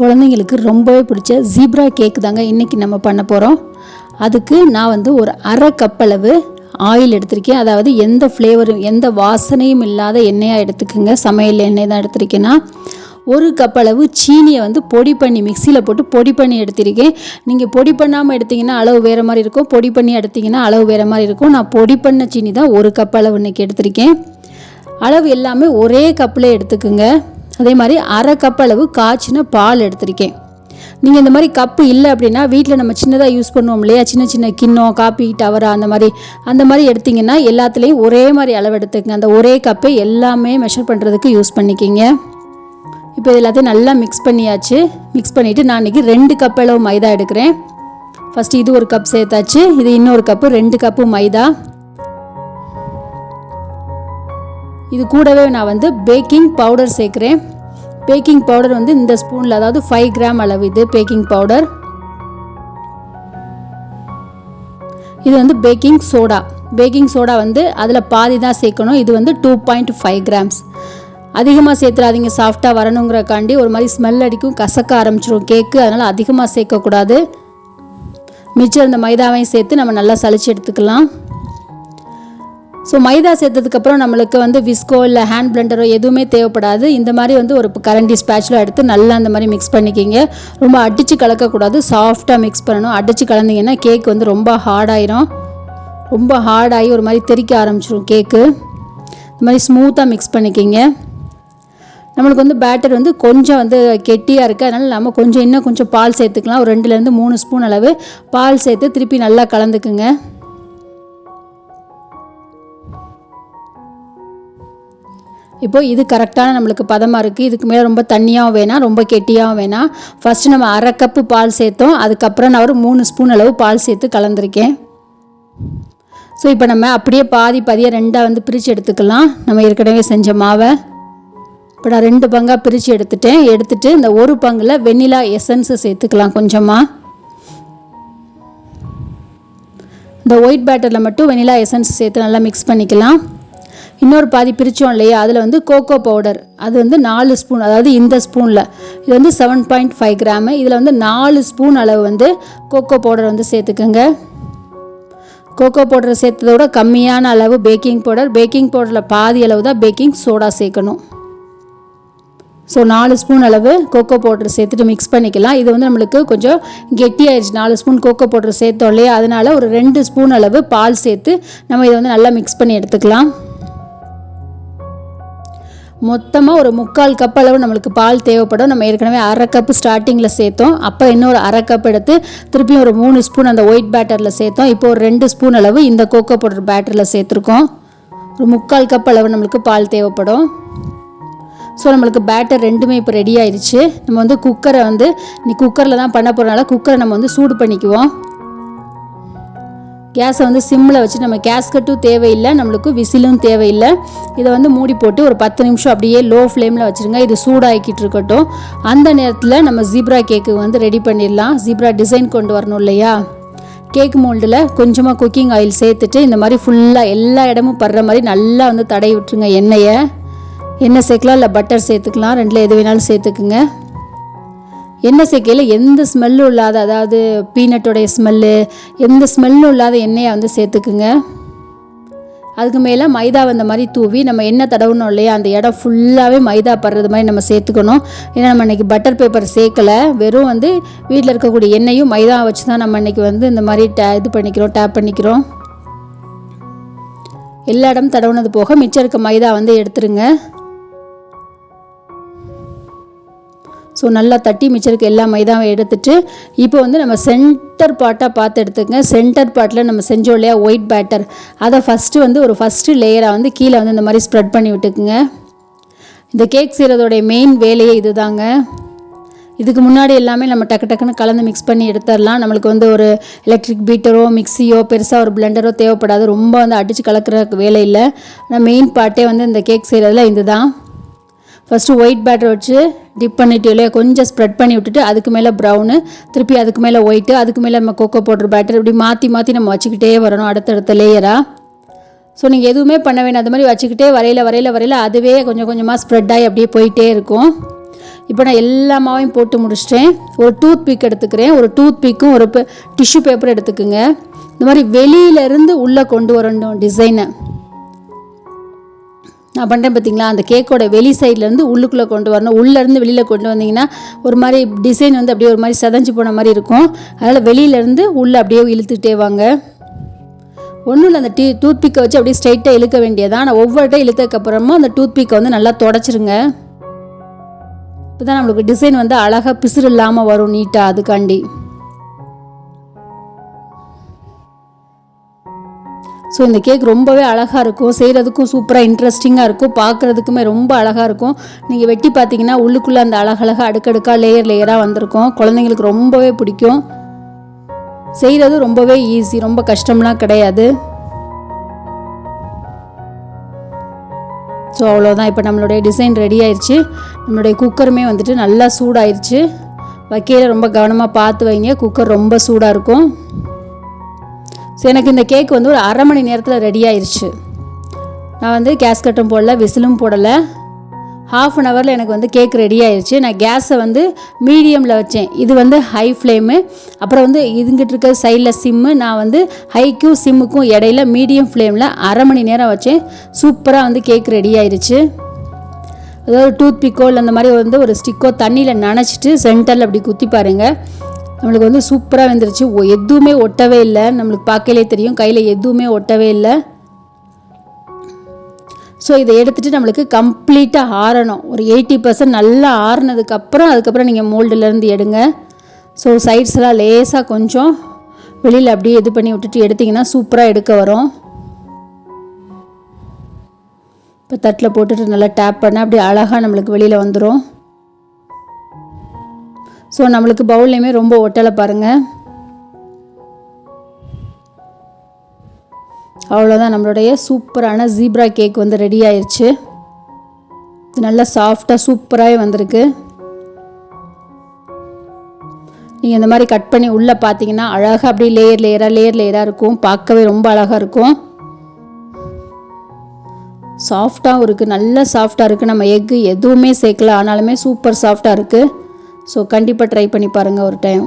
குழந்தைங்களுக்கு ரொம்பவே பிடிச்ச ஜீப்ரா கேக் தாங்க இன்றைக்கி நம்ம பண்ண போகிறோம் அதுக்கு நான் வந்து ஒரு அரை கப் அளவு ஆயில் எடுத்திருக்கேன். அதாவது எந்த ஃப்ளேவரும் எந்த வாசனையும் இல்லாத எண்ணெயாக எடுத்துக்கோங்க. சமையல் எண்ணெய் தான் எடுத்திருக்கேன்னா ஒரு கப் அளவு சீனியை வந்து பொடி பண்ணி மிக்சியில் போட்டு பொடி பண்ணி எடுத்திருக்கேன். நீங்கள் பொடி பண்ணாமல் எடுத்தீங்கன்னா அளவு வேறு மாதிரி இருக்கும். பொடி பண்ணி எடுத்தீங்கன்னா அளவு வேறு மாதிரி இருக்கும். நான் பொடி பண்ண சீனி தான் ஒரு கப் அளவு இன்றைக்கி எடுத்திருக்கேன். அளவு எல்லாமே ஒரே கப்பில் எடுத்துக்குங்க. அதே மாதிரி அரை கப் அளவு காய்ச்சின பால் எடுத்திருக்கேன். நீங்கள் இந்த மாதிரி கப்பு இல்லை அப்படின்னா வீட்டில் நம்ம சின்னதாக யூஸ் பண்ணுவோம் இல்லையா? சின்ன சின்ன கிண்ணம் காப்பி டவரா அந்த மாதிரி. அந்த மாதிரி எடுத்திங்கன்னா எல்லாத்துலேயும் ஒரே மாதிரி அளவு எடுத்துக்கங்க. அந்த ஒரே கப்பை எல்லாமே மெஷர் பண்ணுறதுக்கு யூஸ் பண்ணிக்கிங்க. இப்போ இது எல்லாத்தையும் நல்லா மிக்ஸ் பண்ணியாச்சு. மிக்ஸ் பண்ணிவிட்டு நான் இன்றைக்கி ரெண்டு கப் அளவு மைதா எடுக்கிறேன். ஃபஸ்ட்டு இது ஒரு கப் சேர்த்தாச்சு. இது இன்னொரு கப்பு ரெண்டு கப்பு மைதா. இது கூடவே நான் வந்து பேக்கிங் பவுடர் சேர்க்குறேன். பேக்கிங் பவுடர் வந்து இந்த ஸ்பூனில் அதாவது ஃபைவ் கிராம் அளவு இது பேக்கிங் பவுடர். இது வந்து பேக்கிங் சோடா. பேக்கிங் சோடா வந்து அதில் பாதி தான் சேர்க்கணும். இது வந்து டூ பாயிண்ட் ஃபைவ் கிராம்ஸ் அதிகமாக சேர்த்துறாதீங்க. சாஃப்டாக வரணுங்கிறக்காண்டி ஒரு மாதிரி ஸ்மெல் அடிக்கும் கசக்க ஆரம்பிச்சிடும் கேக்கு அதனால் அதிகமாக சேர்க்கக்கூடாது. மிச்சம் இந்த மைதாவையும் சேர்த்து நம்ம நல்லா சளிச்சு எடுத்துக்கலாம். ஸோ மைதா சேர்த்ததுக்கப்புறம் நம்மளுக்கு வந்து விஸ்கோ இல்லை ஹேண்ட் பிளண்டரோ எதுவுமே தேவைப்படாது. இந்த மாதிரி வந்து ஒரு கரண்டி ஸ்பேச்சில் எடுத்து நல்லா அந்த மாதிரி மிக்ஸ் பண்ணிக்கிங்க. ரொம்ப அடித்து கலக்கக்கூடாது. சாஃப்டாக மிக்ஸ் பண்ணணும். அடித்து கலந்தீங்கன்னா கேக் வந்து ரொம்ப ஹார்டாயிரும் ரொம்ப ஹார்டாகி ஒரு மாதிரி தெறிக்க ஆரம்பிச்சிடும் கேக்கு இந்த மாதிரி ஸ்மூத்தாக மிக்ஸ் பண்ணிக்கிங்க. நம்மளுக்கு வந்து பேட்டர் வந்து கொஞ்சம் வந்து கெட்டியாக இருக்குது அதனால் நம்ம கொஞ்சம் இன்னும் கொஞ்சம் பால் சேர்த்துக்கலாம். ஒரு ரெண்டுலேருந்து மூணு ஸ்பூன் அளவு பால் சேர்த்து திருப்பி நல்லா கலந்துக்குங்க. இப்போ இது கரெக்டான நம்மளுக்கு பதமாக இருக்குது இதுக்கு மேலே ரொம்ப தண்ணியாகவும் வேணாம் ரொம்ப கெட்டியாகவும் வேணாம். ஃபஸ்ட்டு நம்ம அரை கப்பு பால் சேர்த்தோம். அதுக்கப்புறம் நான் ஒரு மூணு ஸ்பூன் அளவு பால் சேர்த்து கலந்துருக்கேன். ஸோ இப்போ நம்ம அப்படியே பாதி பாதியாக ரெண்டாக வந்து பிரித்து எடுத்துக்கலாம். நம்ம ஏற்கனவே செஞ்ச மாவை. இப்போ நான் ரெண்டு பங்காக பிரித்து எடுத்துட்டேன். எடுத்துட்டு இந்த ஒரு பங்கில் வெண்ணிலா எசன்ஸு சேர்த்துக்கலாம் கொஞ்சமாக இந்த ஒயிட் பேட்டரில் மட்டும் வெனிலா எசன்ஸ் சேர்த்து நல்லா மிக்ஸ் பண்ணிக்கலாம். இன்னொரு பாதி பிரித்தோம் இல்லையா? அதில் வந்து கோகோ பவுடர் அது வந்து நாலு ஸ்பூன் அதாவது இந்த ஸ்பூனில் இது வந்து செவன் பாயிண்ட் ஃபைவ் கிராமு இதில் வந்து நாலு ஸ்பூன் அளவு வந்து கோகோ பவுடர் வந்து சேர்த்துக்கோங்க. கோகோ பவுடர் சேர்த்ததோட கம்மியான அளவு பேக்கிங் பவுடர் பேக்கிங் பவுடரில் பாதி அளவு தான் பேக்கிங் சோடா சேர்க்கணும். ஸோ நாலு ஸ்பூன் அளவு கோகோ பவுடர் சேர்த்துட்டு மிக்ஸ் பண்ணிக்கலாம். இது வந்து நம்மளுக்கு கொஞ்சம் கெட்டியாயிடுச்சு நாலு ஸ்பூன் கோகோ பவுடர் சேர்த்தோம் இல்லையா? அதனால் ஒரு ரெண்டு ஸ்பூன் அளவு பால் சேர்த்து நம்ம இதை வந்து நல்லா மிக்ஸ் பண்ணி எடுத்துக்கலாம். மொத்தமாக ஒரு முக்கால் கப் அளவு நம்மளுக்கு பால் தேவைப்படும். நம்ம ஏற்கனவே அரை கப்பு ஸ்டார்டிங்கில் சேர்த்தோம். அப்போ இன்னொரு அரை கப் எடுத்து திருப்பியும் ஒரு மூணு ஸ்பூன் அந்த ஒயிட் பேட்டரில் சேர்த்தோம். இப்போ ஒரு ரெண்டு ஸ்பூன் அளவு இந்த கோகோ பவுடர் பேட்டரில் சேர்த்துருக்கோம். ஒரு முக்கால் கப் அளவு நம்மளுக்கு பால் தேவைப்படும். ஸோ நம்மளுக்கு பேட்டர் ரெண்டுமே இப்போ ரெடி ஆயிடுச்சு. நம்ம வந்து குக்கரை வந்து நீ குக்கரில் தான் பண்ண போகிறனால குக்கரை நம்ம வந்து சூடு பண்ணிக்குவோம். கேஸை வந்து சிம்மில் வச்சு நம்ம கேஸ்கட்டும் தேவையில்லை நம்மளுக்கு விசிலும் தேவையில்லை. இதை வந்து மூடி போட்டு ஒரு பத்து நிமிஷம் அப்படியே லோ ஃப்ளேமில் வச்சுருங்க. இது சூடாக்கிட்டு இருக்கட்டும். அந்த நேரத்தில் நம்ம ஜீப்ரா கேக்கு வந்து ரெடி பண்ணிடலாம். ஜீப்ரா டிசைன் கொண்டு வரணும் இல்லையா? கேக் மோல்டில் கொஞ்சமாக குக்கிங் ஆயில் சேர்த்துட்டு இந்த மாதிரி ஃபுல்லாக எல்லா இடமும் படுற மாதிரி நல்லா வந்து தடை விட்டுருங்க எண்ணெயை. எண்ணெய் சேர்க்கலாம் இல்லை பட்டர் சேர்த்துக்கலாம். ரெண்டில் எது வேணாலும் சேர்த்துக்குங்க. எண்ணெய் சேர்க்கையில் எந்த ஸ்மெல்லும் இல்லாத அதாவது பீனட்டோடைய ஸ்மெல்லு எந்த ஸ்மெல்லும் இல்லாத எண்ணெயை வந்து சேர்த்துக்குங்க. அதுக்கு மேலே மைதா வந்த மாதிரி தூவி நம்ம எண்ணெய் தடவணும் இல்லையா? அந்த இடம் ஃபுல்லாகவே மைதா படுறது மாதிரி நம்ம சேர்த்துக்கணும். ஏன்னா நம்ம இன்றைக்கி பட்டர் பேப்பர் சேர்க்கலை. வெறும் வந்து வீட்டில் இருக்கக்கூடிய எண்ணெயும் மைதா வச்சு தான் நம்ம இன்றைக்கி வந்து இந்த மாதிரி டே இது பண்ணிக்கிறோம் டேப் பண்ணிக்கிறோம். எல்லா இடம் தடவுனது போக மிச்சம் இருக்க மைதா வந்து எடுத்துருங்க. ஸோ நல்லா தட்டி மிச்சருக்கு எல்லா மைதாவும் எடுத்துட்டு இப்போ வந்து நம்ம சென்டர் பாட்டாக பார்த்து எடுத்துக்கங்க. சென்டர் பாட்டில் நம்ம செஞ்சோம் இல்லையா? ஒயிட் பேட்டர் அதை ஃபஸ்ட்டு வந்து ஒரு ஃபஸ்ட்டு லேயராக வந்து கீழே வந்து இந்த மாதிரி ஸ்ப்ரெட் பண்ணி விட்டுக்குங்க. இந்த கேக் செய்கிறதோடைய மெயின் வேலையே இது தாங்க இதுக்கு முன்னாடி எல்லாமே நம்ம டக்கு டக்குன்னு கலந்து மிக்ஸ் பண்ணி எடுத்துடலாம். நம்மளுக்கு வந்து ஒரு எலக்ட்ரிக் பீட்டரோ மிக்சியோ பெருசாக ஒரு பிளெண்டரோ தேவைப்படாது. ரொம்ப வந்து அடித்து கலக்கிற வேலை இல்லை. ஆனால் மெயின் பார்ட்டே வந்து இந்த கேக் செய்கிறதுல இது தான் ஃபஸ்ட்டு ஒயிட் பேட்டர் வச்சு டிப் பண்ணிட்டு இல்லையா கொஞ்சம் ஸ்ப்ரெட் பண்ணி விட்டுட்டு அதுக்கு மேலே ப்ரௌனு திருப்பி அதுக்கு மேலே ஒயிட்டு அதுக்கு மேலே நம்ம கோகோ பவுடர் பேட்டர் இப்படி மாற்றி மாற்றி நம்ம வச்சுக்கிட்டே வரணும் அடுத்தடுத்த லேயராக ஸோ நீங்கள் எதுவுமே பண்ண வேணாம். அது மாதிரி வச்சுக்கிட்டே வரையில வரையில வரையில அதுவே கொஞ்சம் கொஞ்சமாக ஸ்ப்ரெட் ஆகி அப்படியே போயிட்டே இருக்கும். இப்போ நான் எல்லா மாவையும் போட்டு முடிச்சிட்டேன். ஒரு டூத் பிக் எடுத்துக்கிறேன். ஒரு டூத் பிக்கும் ஒரு டிஷ்யூ பேப்பர் எடுத்துக்கோங்க. இந்த மாதிரி வெளியிலேருந்து உள்ளே கொண்டு வரணும் டிசைனை நான் பண்ணுறேன் பார்த்தீங்களா அந்த கேக்கோட வெளி சைட்லேருந்து உள்ளுக்குள்ளே கொண்டு வரணும். உள்ளேருந்து வெளியில் கொண்டு வந்தீங்கன்னா ஒரு மாதிரி டிசைன் வந்து அப்படியே ஒரு மாதிரி செதஞ்சு போன மாதிரி இருக்கும். அதனால் வெளியிலேருந்து உள்ளே அப்படியே இழுத்துக்கிட்டே வாங்க. ஒன்றும் இல்லை அந்த டீ டூத் பிக்கை வச்சு அப்படியே ஸ்ட்ரைட்டாக இழுக்க வேண்டியதான் ஆனால் ஒவ்வொரு டைம் இழுத்ததுக்கப்புறமா அந்த டூத் பிக்கை வந்து நல்லா தொடச்சிருங்க. இப்போ தான் நம்மளுக்கு டிசைன் வந்து அழகாக பிசுறு இல்லாமல் வரும் நீட்டாக அதுக்காண்டி. ஸோ இந்த கேக் ரொம்பவே அழகாக இருக்கும். செய்கிறதுக்கும் சூப்பராக இன்ட்ரெஸ்டிங்காக இருக்கும். பார்க்குறதுக்குமே ரொம்ப அழகாக இருக்கும். நீங்கள் வெட்டி பார்த்தீங்கன்னா உள்ளுக்குள்ளே அந்த அழகழகாக அடுக்கடுக்காக லேயர் லேயராக வந்திருக்கும். குழந்தைங்களுக்கு ரொம்பவே பிடிக்கும். செய்கிறது ரொம்பவே ஈஸி ரொம்ப கஷ்டம்லாம் கிடையாது. ஸோ அவ்வளோதான் இப்போ நம்மளுடைய டிசைன் ரெடி ஆயிடுச்சு நம்மளுடைய குக்கருமே வந்துட்டு நல்லா சூடாயிருச்சு. வைக்கையில் ரொம்ப கவனமாக பார்த்து வைங்க. குக்கர் ரொம்ப சூடாக இருக்கும். ஸோ எனக்கு இந்த கேக் வந்து ஒரு அரை மணி நேரத்தில் ரெடி ஆயிடுச்சு நான் வந்து கேஸ் கட்டும் போடல விசிலும் போடலை. ஹாஃப் அன் ஹவரில் எனக்கு வந்து கேக் ரெடி ஆயிடுச்சு நான் கேஸை வந்து மீடியமில் வச்சேன். இது வந்து ஹை ஃப்ளேமு அப்புறம் வந்து இதுங்கிட்டு இருக்க சைடில் சிம்மு நான் வந்து ஹைக்கும் சிம்முக்கும் இடையில மீடியம் ஃப்ளேமில் அரை மணி நேரம் வச்சேன். சூப்பராக வந்து கேக் ரெடி ஆயிடுச்சு அதாவது டூத் பிக்கோ இல்லை அந்த மாதிரி வந்து ஒரு ஸ்டிக்கோ தண்ணியில் நனைச்சிட்டு சென்டரில் அப்படி குத்தி பாருங்கள் நம்மளுக்கு வந்து சூப்பராக வந்துருச்சு எதுவுமே ஒட்டவே இல்லை. நம்மளுக்கு பார்க்கலே தெரியும். கையில் எதுவுமே ஒட்டவே இல்லை. ஸோ இதை எடுத்துகிட்டு நம்மளுக்கு கம்ப்ளீட்டாக ஆறணும். ஒரு எயிட்டி பர்சன்ட் நல்லா ஆறுனதுக்கப்புறம் அதுக்கப்புறம் நீங்கள் மோல்டுலேருந்து எடுங்க. ஸோ சைட்ஸ்லாம் லேசாக கொஞ்சம் வெளியில் அப்படியே இது பண்ணி விட்டுட்டு எடுத்திங்கன்னா சூப்பராக எடுக்க வரும். இப்போ தட்டில் போட்டுட்டு நல்லா டேப் பண்ணால் அப்படியே அழகாக நம்மளுக்கு வெளியில் வந்துடும் ஸோ நம்மளுக்கு பவுல்லையுமே ரொம்ப ஒட்டலை பாருங்கள் அவ்வளோதான் நம்மளுடைய சூப்பரான ஜீப்ரா கேக் வந்து ரெடி ஆயிடுச்சு இது நல்லா சாஃப்டாக சூப்பராகவே வந்திருக்கு. நீங்கள் இந்த மாதிரி கட் பண்ணி உள்ளே பார்த்தீங்கன்னா அழகாக அப்படியே லேயர் லேயராக லேயர் லேயராக இருக்கும். பார்க்கவே ரொம்ப அழகாக இருக்கும். சாஃப்டாகவும் இருக்குது நல்ல சாஃப்டாக இருக்குது நம்ம எக்கு எதுவுமே சேர்க்கல ஆனாலுமே சூப்பர் சாஃப்டாக இருக்குது ஸோ கண்டிப்பாக ட்ரை பண்ணி பாருங்கள் ஒரு டைம்